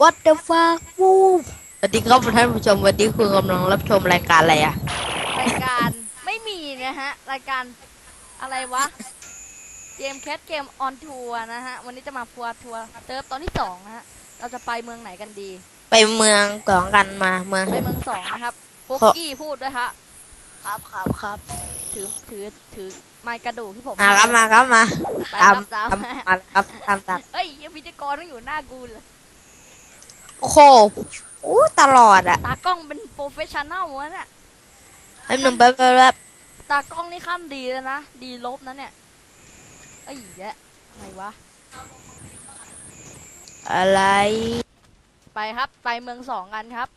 ปึ๊บ What the fuck วูสวัสดีครับท่านผู้ชมวันนี้คุณกำลังรับชมรายการอะไรอะรายการไม่มีนะฮะ รายการอะไรวะ เกมแคทเกมออนทัวร์นะฮะ วันนี้จะมาพัวทัวร์เซิร์ฟตอนที่สองนะฮะ เราจะไปเมืองไหนกันดี ไปเมืองสองกันมาเมือง ไปเมืองสองนะครับโฟกขอ กี้พูดด้วยฮะ ครับครับครับถือถือถือไม้กระดูกที่ผมมาครับมาครับมาไปตามครับตามตามมาครับตามตามเอ้ยยังพิธีกรต้องอยู่หน้ากูเลย โอ้โหอู้ตลอดอะตากล้องเป็นโปรเฟชชั่นแนลวะเนี่ยไอ้หนุ่มแป๊บแป๊บแป๊บตากล้องนี่ขั้นดีแล้วนะ ดีลบนะเนี่ยเอ้ยแยะอะไรวะ อะไร ไปครับ ไปเมืองสองกันครับ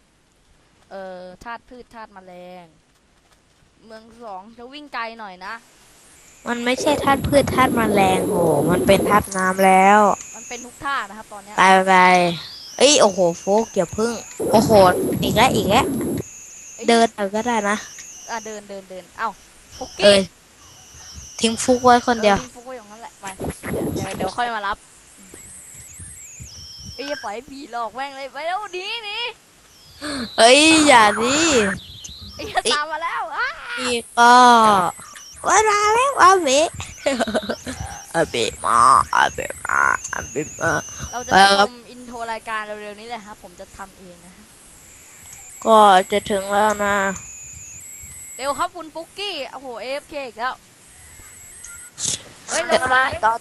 เอ่อธาตุพืชธาตุแมลง เมืองสองจะวิ่งไกลหน่อยนะ มันไม่ใช่ธาตุพืชธาตุแมลงโห มันเป็นธาตุน้ำแล้ว มันเป็นทุกธาตุนะครับตอนเนี้ย ไปไปไป เอ้ยโอ้โหโฟกอย่าพึ่ง โอ้โหอีกแล้วอีกแล้วอ้ยเดินเอาก็ได้นะอะเดินเดินเดินเอ้าฟุกเอ้กี้ยทิ้งฟุกไว้คนเดียว ออทิ้งฟุกไว้อย่างนั้นแหละไปเดี๋ยวเดี๋ยวค่อยมารับไอ้ยอย่าปล่อยให้ผีหลอกแม่งเลยไปแล้วหนีหนีเอ้ยอย่าดิไอ้ยตามมาแล้วอะนี่ก็ว่ามาแล้วอาเบะอาเบะมาอาเบะมาอาเบะมา เราจะเออ ทำอิน โทรรายการเร็วๆนี้เลยครับผมจะทำเองนะฮะก็จะถึงแล้วนะ เร็วครับคุณฟุกกี้โอ้โหเอฟเคอีกแล้วเฮ้ยจะเร็วมาๆก็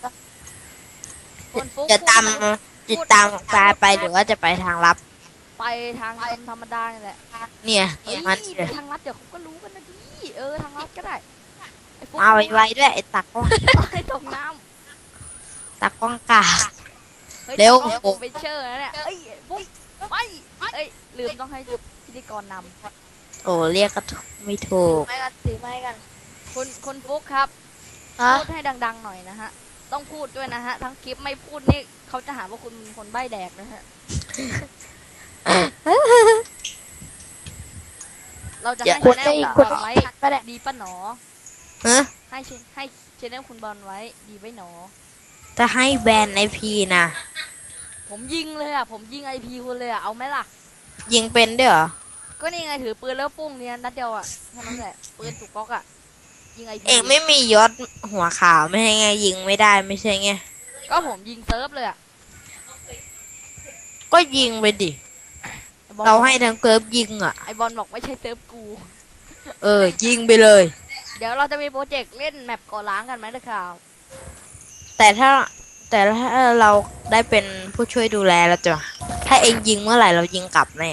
คุณฟุกจะตามพูดจะตามตายไปหรือว่าจะไปทางลับ ไปทางธรรมดานี่แหละเนี่ยเฮ้ยมันไปทางลัดเดี๋ยวเขาก็รู้กันนะดิเออทางลัดก็ได้ไอ้ฟุกมาไวๆด้วยไอ้ตักกล้องไอ้ตกน้ตักกล้องกาำฮ้ย เร็วตากล้องผมไปเชื่อนะเนี่ยเอ้ยฟุกไปเอ้ยลืมต้องให้พิธีกรนโอ้เรียกก็ไม่ถูกไม่กันถือไม่กันำคุณคุณฟุกครับฮะพูดให้ดัง ๆ หน่อยนะฮะ ต้องพูดด้วยนะฮะ ทั้งคลิปไม่พูดนี่เขาจะหาว่าคุณเป็นคนใบ้แดกนะฮะ เราจะอย่าให้ชแนลคุคุณณบอลไว้ก็ได้ดีป่ะหนอ ฮะให้ชให้ชแนลคุณบอลไว้ดีไว้หนอ จะให้แบนไอพีนะ ผมยิงเลยอะ ผมยิงไอพีคุณเลยอะ เอาไหมล่ะ ยิงเป็นด้วยเหรอ ก็นี่ไงถือปืนแล้วปุ้งเนี่ยนัดเดียวอะแค่นั้นแหละ ปืนถูกก๊อกอะ ยิงไอพีเองไม่มียศหัวขาวไม่ใช่ไง ยิงไม่ได้ไม่ใช่ไง ก็ผมยิงเซิร์ฟเลยอะก็ยิงไปดิ ไอ้บอลเราให้ทั้งเกิร์ฟยิงอะ ไอบอลบอกไม่ใช่เซิร์ฟกู เออ ยิงไปเลย เดี๋ยวเราจะมีโปรเจกต์เล่นแมปก่อล้างกันไหมนะข่าวแต่ถ้า แต่ถ้าเราได้เป็นผู้ช่วยดูแลเราจะถ้าเองยิงเมื่อไหร่เรายิงกลับแน่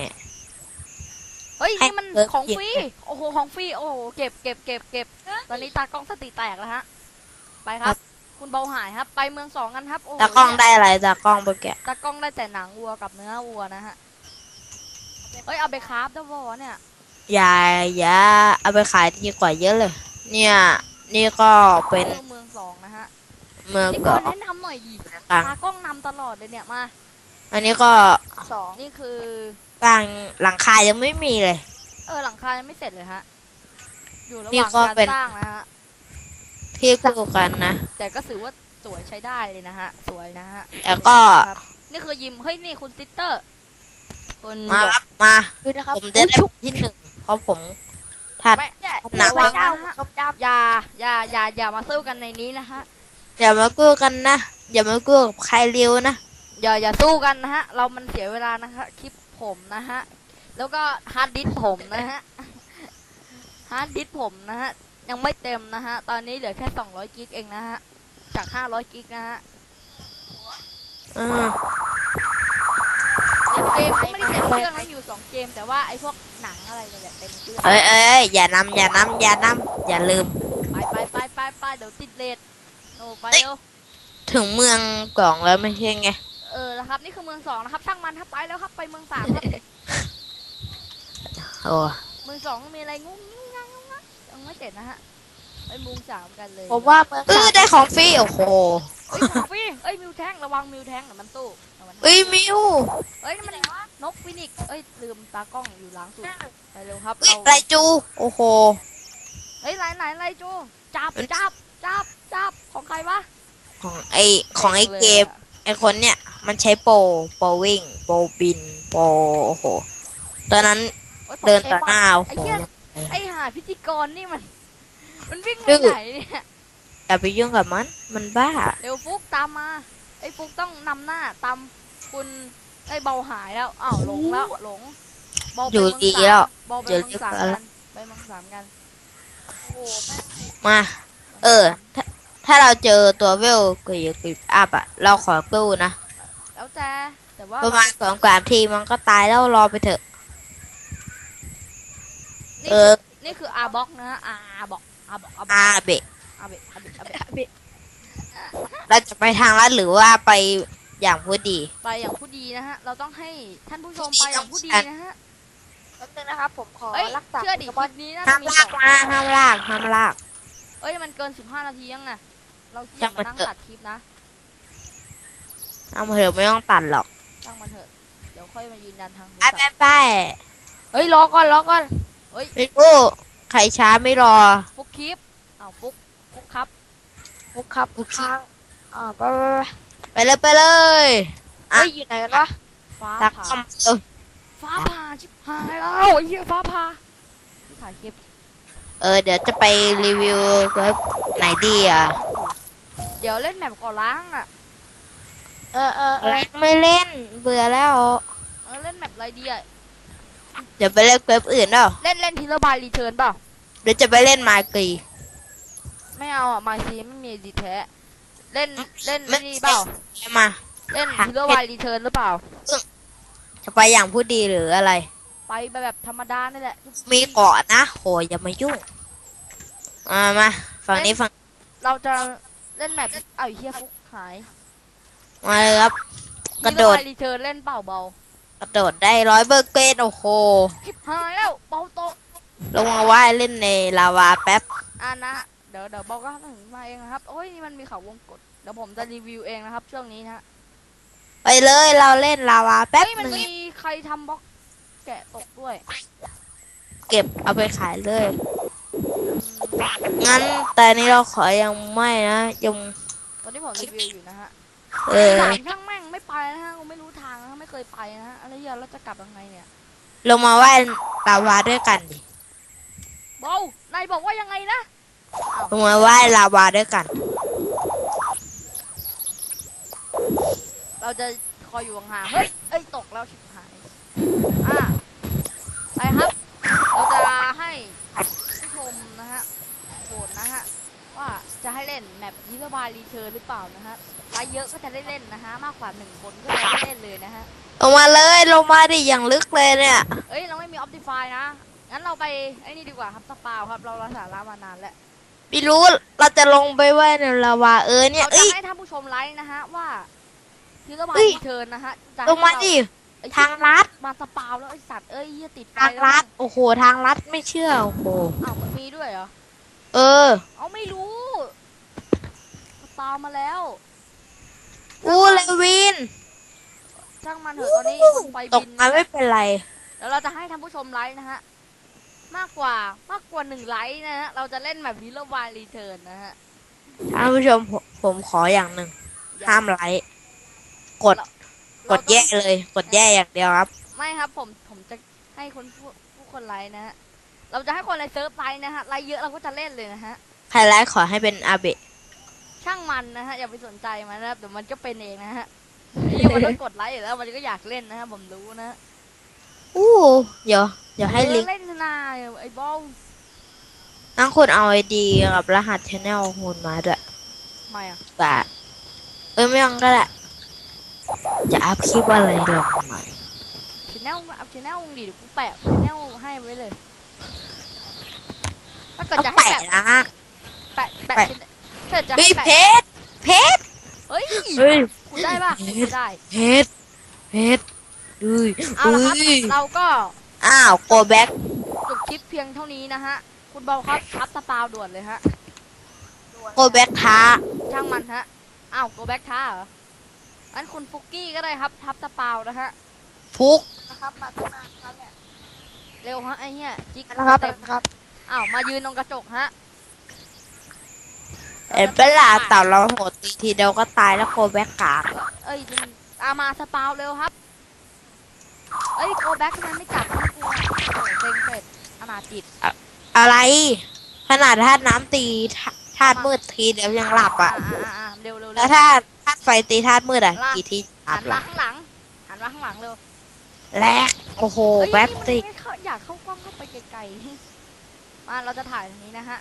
เฮ้ยให้นี่มันเซิร์ฟของยิงฟรีโอ้โหของฟรีโอ้โหเก็บเก็บเก็บเก็บตอนนี้ตากล้องสติแตกแล้วฮะ ไปครับ คุณเบาหายครับ ไปเมืองสองกันครับโอ้โหตากล้องได้อะไรตากล้องเบอร์แกะตากล้องได้แต่หนังวัวกับเนื้อวัวนะฮะเฮ้ยเอาไปคราฟได้บ่เนี่ยอย่าอย่าเอาไปขายดีกว่าเยอะเลย เนี่ย นี่ก็เป็น เมืองนี่เกาะก็แนะนำหน่อยดิกลางตากล้องนำตลอดเลยเนี่ยมาอันนี้ก็สองนี่คือ กลางหลังคายังไม่มีเลย เออหลังคายังไม่เสร็จเลยฮะ อยู่ระหนี่ว่างก็การเป็นสร้างนะฮะ ที่คู่กันนะ แต่ก็ถือว่าสวยใช้ได้เลยนะฮะ สวยนะฮะแล้วก็ ครับนี่คือยิมเฮ้ยนี่คุณซิสเตอร์ คุณมาหยกครับมา คือนะครับผมจะได้ที่หนึ่งเพราะผมถัด ไม่หนัก ระวังเจ้านะฮะ ชมดาบอย่าอย่าอย่าอย่ามาสู้กันในนี้นะฮะ อย่ามากู้กันนะ อย่ามากู้กับใครเร็วนะ อย่าอย่าสู้กันนะฮะ เรามันเสียเวลานะฮะคลิปผมนะฮะ แล้วก็ฮาร์ดดิสก์ผมนะฮะ ฮาร์ดดิสก์ผมนะฮะ ยังไม่เต็มนะฮะ ตอนนี้เหลือแค่200กิกเองนะฮะ จาก500กิกนะฮะอืมเกมก็ไม่ได้เต็มเครื่องนะอยู่2เกมแต่ว่าไอ้พวกหนังอะไรเนี่ยเต็มเครื่องเอ้ยเอ้ยอย่านำอย่านำอย่านำอย่าลืม ไปไปไปไปไปเดี๋ยวติดเลทโอ้ไปเร็วถึงเมืองกล่องแล้วไม่ใช่ไง เออนะครับ นี่คือเมืองสองนะครับ ช่างมันครับไปแล้วครับไปเมืองสามครับโอ้เมืองสองมีอะไรงุ้งงิ้งงังงุ้งงังยังไม่เสร็จนะฮะไปเมืองสามกันเลยผมว่าเมืองเออได้ของฟรีโอ้โหเอ้ยของฟรีเอ้ยมิวแทงระวังมิวแทงเดี๋ยวมันสู้เดี๋ยวมันเอ้ยมิวเอ้ยนั่นมันนกฟินิกซ์เอ้ยลืมตากล้องอยู่หลังสุดไปเร็วครับเอ้ยเราไรจูโอ้โหเฮ้ยไหนไหนไรจูจับจับ จับจับของใครวะของไอของไอเกมไอคนเนี้ยมันใช้โปรโปรวิ่ง โปรบิน โปรโอ้โหตอนนั้นโอ๊ยเดินตกต่อหน้าโอ้ไอ้โหเหี้ยไอ้หาพิธีกรนี่มัน มันวิ่งดื้ไปอไหนเนี่ยอย่าไปยุ่งกับมัน มันบ้า เร็วฟุกตามมาไอ้ฟุกต้องนำหน้าตามคุณไอ้เบาหายแล้วอ้าวหลงแล้วหลงเบาไปอยู่เมืองดีสามแล้วเบาไปเดี๋ยวเมืองสามเรียกกันไปเมืองสามกันโอ้โหแม่งมา เออ ถ้าถ้าเราเจอตัวเวลกรีกรีอัพอะเราขอกู้นะ แล้วแต่แต่ว่าประมาณสองสามทีมันก็ตายแล้วรอไปเถอะ นี่เอคืออ นี่คืออาบ็อกนะฮะอาบ็อกอาบ็อกอาบ็อกอาเบะอาเบะอาเบะอาเบะอาเบะเราจะไปทางลัดหรือว่าไปอย่างพูดดี ไปอย่างผู้ดีนะฮะ เราต้องให้ท่านผู้ชมไปอย่างผู้ดีนะฮะ แป๊บนึงนะครับผมขอเอ้ยรักษาเชื่อดิโปคเกมลิอนปนี้น่าห้าจะมมีลาสกองมาห้ามลากห้ามลากเอ้ยมันเกิน15นาทียังไงเราขี้ช่างมามันนั่งเถอะตัดคลิปนะเอามาเถอะไม่ต้องตัดหรอกช่างมันเถอะเดี๋ยวค่อยมายืนยันทางโทรไปศัพไปท์ไปเฮ้ยรอก่อนรอก่อนเอ้ยไม่รู้ใครช้าไม่รอ ฟุกคลิปอ้าวฟุกฟุกครับฟุกครับฟุกค้างอ่าไปไปไปไปเลยไปเลยอะเฮ้ยอยู่ไหนกันวะฟ้าตักผ่าคำเออฟ้าผ่าชิบหายแล้วไอ้เหี้ยฟ้าผ่าที่ถ่ายคลิป เออ เดี๋ยวจะไปรีวิวเว็บไหนดีอะ เดี๋ยวเล่นแมปก่อล้างอะ เออเออเออไม่เล่น เบื่อแล้ว เออเล่นแมปอะไรดีอะ เดี๋ยวไปเล่นเว็บอื่นเปล่าเล่นเล่นทีละบายรีเทิร์นเปล่าเดี๋ยวจะไปเล่นมากีไม่เอาอะมาซีไม่มีดีแท้ เล่นเล่นไม่ไม่ดีเปล่า มา เล่นหาทีละบายรีเทิร์นหรือเปล่า จะไปอย่างพูดดีหรืออะไรไป แบบธรรมดานี่แหละมีเกาะนะโหอย่ามายุ่งอ่ามาฝั่งนี้ฝั่งเราจะเล่นแมปเอ้าไอ้เฮียฟุกหายมาเลยครับ กระโดด รีเทิร์นเล่นเปล่าเบากระโดดได้ร้อยเบอร์เกนโอ้โหชิบหายแล้วเบาโตะลงมาว่ายเล่นในลาวาแป๊บอ่านะ เดี๋ยวเดี๋ยวเบาก็ถึงมาเองนะครับ โอ้ยนี่มันมีเขาวงกดเดี๋ยวผมจะรีวิวเองนะครับช่วงนี้นะฮะไปเลยเราเล่นลาวาแป๊บเฮ้ยมันหนึงมีใครทำบล็อก แกะตกด้วย เก็บเอาไปขายเลย งั้นแต่นี้เราขอยังไม่นะยังตอนนี้ผมรีวิวอยู่นะฮะเออถามช่างแม่งไม่ไปนะฮะกูไม่รู้ทางนะฮะไม่เคยไปนะฮะอะไรเหี้ยเราจะกลับยังไงเนี่ยลงมาว่ายลาวาด้วยกันดิเบานายบอกว่ายังไงนะอ้าวลงมาว่ายลาวาด้วยกัน เราจะคอยอยู่ห่างๆเฮ้ยเอ้ยตกแล้วชิบหายอะ ไปครับ เราจะให้ผู้ชมนะฮะโหวตนะฮะ ว่าจะให้เล่นแมปยิรบายรีเทิร์นหรือเปล่านะฮะไปเยอะก็จะได้เล่นนะฮะ มากกว่าหนึ่งคนก็จะได้เล่นเลยนะฮะ ลงมาเลยลงมาดิอย่างลึกเลยเนี่ย เอ้ย เราไม่มีออ t ติฟายนะ งั้นเราไปไอ้นี่ดีกว่าครับสปาวครับ เรารักษาลามานานแล้ว ไม่รู้เราจะลงไปว่ายในลาวาเออเนี่ยเราจะเอ้ยให้ท่านผู้ชมไลค์นะฮะว่ายิรบายเอ้ยรีเทิร์นนะฮะจะลงมาให้เรดิไอ้ ทางลัด มาสปาวแล้วไอ้สัตว์เอ้ยเหี้ยติดไฟทางแล้วลัด โอ้โห ทางลัดไม่เชื่อ โอ้โห อ้าวมันมีด้วยเหรอ เออ เอาไม่รู้สปาวมาแล้ว อู้เลวิน ช่างมันเถอะตอนนี้คนไฟตบิกนมาไม่เป็นไร แล้วเราจะให้ท่านผู้ชมไลค์นะฮะ มากกว่ามากกว่าหนึ่งไลค์นะฮะ เราจะเล่นแบบยิรบายรีเทิร์นนะฮะ ท่านผู้ชมผมผมขออย่างหนึ่ง ห้ามไลค์กด กดแย่เลย กดแย่อย่างเดียวครับ ไม่ครับผมผมจะให้คนผู้ผู้คนไลค์นะฮะเราจะให้คนในเซิร์ฟไลค์นะฮะไลค์เยอะเราก็จะเล่นเลยนะฮะใครไลค์ขอให้เป็นอาเบะช่างมันนะฮะอย่าไปสนใจมันนะครับเดี๋ยวมันก็เป็นเองนะฮะนี่มันต้องกดไลค์อยู่แล้วมันก็อยากเล่นนะฮะผมรู้นะฮะอู้เดี๋ยวเดี๋ยวให้ลิงก์เออเล่นนาไอ้บอลนั่งคุณเอาไอดีกับรหัสชแนลคุณมาด้วยไม่อะแต่เออไม่ต้องก็ได้ จะอัพคลิปอะไรลงใหม่ชแนลอัพชแนลดิเดี๋ยวกูแปะชแนลให้ไว้เลย ถ้าเกิดต้องจะให้แปะแปะนะแปะแปะแปะถ้าเกิดจะเฮ้ให้ยเพแปะชรเพชรเฮ้ยเฮ้ยกูได้ป่ะกูได้เพชรเพชรเฮ้ยเอาละครับเฮ้ยเราก็อ้าวโกแบ็กจบคลิปเพียงเท่านี้นะฮะ คุณบอลครับทับสปาวด่วนเลยฮะโกแบ็กท้าช่างมันฮะอ้าวโกแบ็กท้าเหรอ งั้นคุณฟุกกี้ก็ได้ครับ ทับสปาวนะฮะฟุกนะครับมาตั้งนานครับเนี่ยเร็วฮะไอ้เหี้ยจิกนะครับเต็มนะครับอ้าวมายืนตรงกระจกฮะเอ็นเปล่าเต่าเราโหดตีทีเดียวก็ตายแล้วโกแบ็กกากเอ้ยจริงตามมาสปาวเร็วครับ เอ้ยโกแบ็กทำไมไม่กลับไม่กลัวโอ้โหเซ็งเสร็จอนาจิตอะไร ขนาดธาตุน้ำตีธาตุมืดทีเดียวยังหลับอะ อ่าอ่าอ่าเร็วเร็วเร็แล้ววถ้าธา ตุไฟตีธาตุมืดอะล่ะกี่ทีหหัลันบมาล่ะข้างหลังหันมาข้างหลังเร็วแลกโอ้โหเอ้ยแป๊บนี่มันติไม่เข้าอยากเข้ากล้องเข้าไปไกลๆมาเราจะถ่ายตรงนี้นะฮะ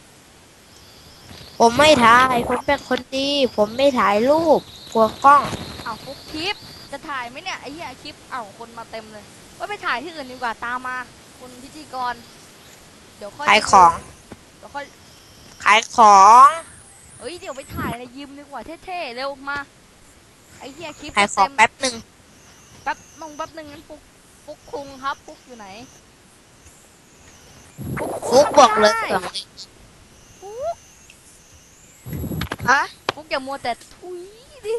ผมไม่ถ่ายผมเป็นคนดี ผมไม่ถ่ายรูปกลัวกล้อง เอาฟุกคลิป จะถ่ายไหมเนี่ยไอ้เหี้ยคลิปเอาคนมาเต็มเลยว่าไปถ่ายที่อื่นดีกว่าตามมาคุณพิธีกร เดี๋ยวค่อยขายของ เดี๋ยวค่อยขายของ เอ้ยเดี๋ยวไปถ่ายในยิมดีกว่าเท่ๆเร็วมา ไอ้เหี้ยคลิปขายของเต็มแป๊บหนึ่งแป๊บนงแป๊บหนึ่งงั้นฟุกฟุกคุงครับฟุกอยู่ไหนฟุกบอกเลยได้สองฟุกฮะฟุกอย่ามัวแต่ทุยดิ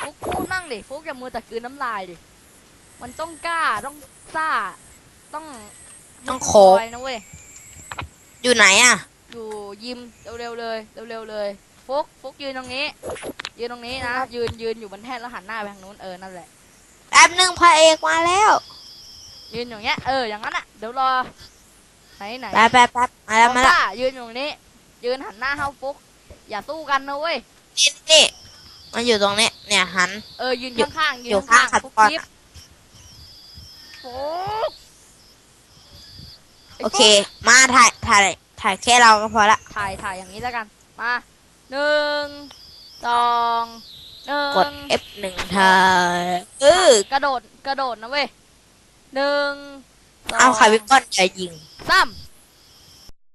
ฟุกพูดนั่งดิฟุกอย่ามัวแต่กลืนน้ำลายดิมันต้องกล้าต้องซ่าต้องต้องโค้งยนะเว้ยอยู่ไหนอะ อยู่ยิมเร็วๆเลยเร็วๆเลย ฟุกฟุกยืนตรงนี้ ยืนตรงนี้นะ ยืนยืนอยู่บนแท่นแล้วหันหน้าไปทางนู้นเออนั่นแหละ แป๊บหนึ่งพระเอกมาแล้ว ยืนอย่างเงี้ยเอออย่างนั้นอะเดี๋ยวรอไหนไหนแป๊บแป๊บแป๊บมาแล้วมาแล้วป้ายืนอยู่ตรงนี้ ยืนหันหน้าเข้าฟุก อย่าสู้กันนะเว้ยนี่นี่มันอยู่ตรงนี้เนี่ยหัน เออยืนอยู่ข้างๆยือยู่นข้างข้างๆฟุกขัดก่อนคลิปฟุกไโอเค มาถ่ายถ่ายถ่ายแค่เราก็พอละ ถ่ายถ่ายอย่างนี้แล้วกัน มา หนึ่งสองหนึ่งกด F หนึ่งถ่ายเออกระโดดกระโดดนะเว้ยหนึ่งสองเอาค่ะพี่ก้อนจะยิง สาม